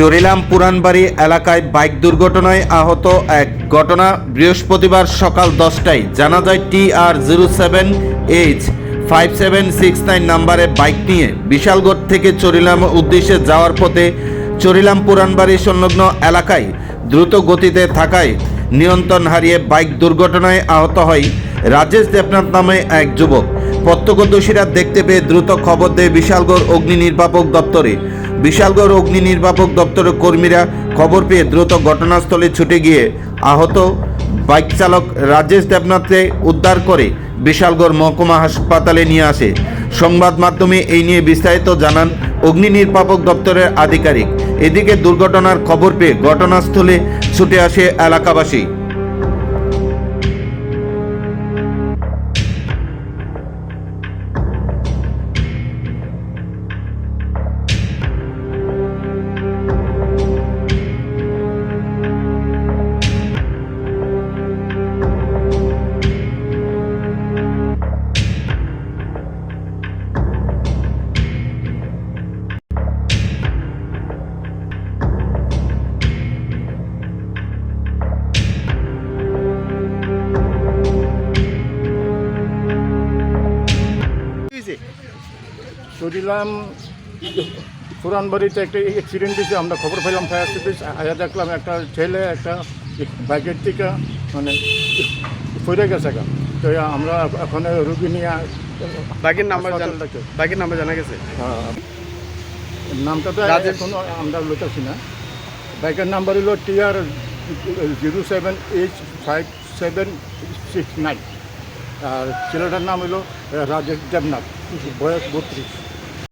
চরিলাম পুরানবাড়ি এলাকায় বাইক দুর্ঘটনায় আহত এক ঘটনা বৃহস্পতিবার সকাল দশটায়। জানা যায় T R zero seven H five seven six nine নাম্বারে বাইক নিয়ে বিশালগড় থেকে চরিলাম উদ্দেশ্যে যাওয়ার পথে চরিলাম পুরানবাড়ি সংলগ্ন এলাকায় দ্রুত গতিতে থাকায় নিয়ন্ত্রণ হারিয়ে বাইক দুর্ঘটনায় আহত হয় রাজেশ দেবনাথ নামে এক যুবক। প্রত্যক্ষদর্শীরা দেখতে পেয়ে দ্রুত খবর দেয় বিশালগড় অগ্নি নির্বাপক দপ্তরে। বিশালগড় অগ্নি নির্বাপক দপ্তরের কর্মীরা খবর পেয়ে দ্রুত ঘটনাস্থলে ছুটে গিয়ে আহত বাইক চালক রাজেশ দেবনাথকে উদ্ধার করে বিশালগড় মহকুমা হাসপাতালে নিয়ে আসে। সংবাদ মাধ্যমে এই নিয়ে বিস্তারিত জানান অগ্নি নির্বাপক দপ্তরের আধিকারিক। এদিকে দুর্ঘটনার খবর পেয়ে ঘটনাস্থলে ছুটে আসে এলাকাবাসী। শুনলাম পুরানবাড়িতে একটা অ্যাক্সিডেন্ট হয়েছে আমরা খবর পেলাম ফায়ার সার্ভিস আয়া দেখলাম একটা ছেলে একটা বাইকের থেকে মানে পড়ে গেছে গা। তো আমরা এখন রুগী নিয়ে বাইকের নাম্বার বাইকের নাম্বার জানা গেছে হ্যাঁ। নামটা তো। এখনও আমরা লোটাছি না বাইকের নাম্বার হলো TR zero seven H five seven six nine আর ছেলেটার নাম হলো Rajesh Debnath de boia motriz.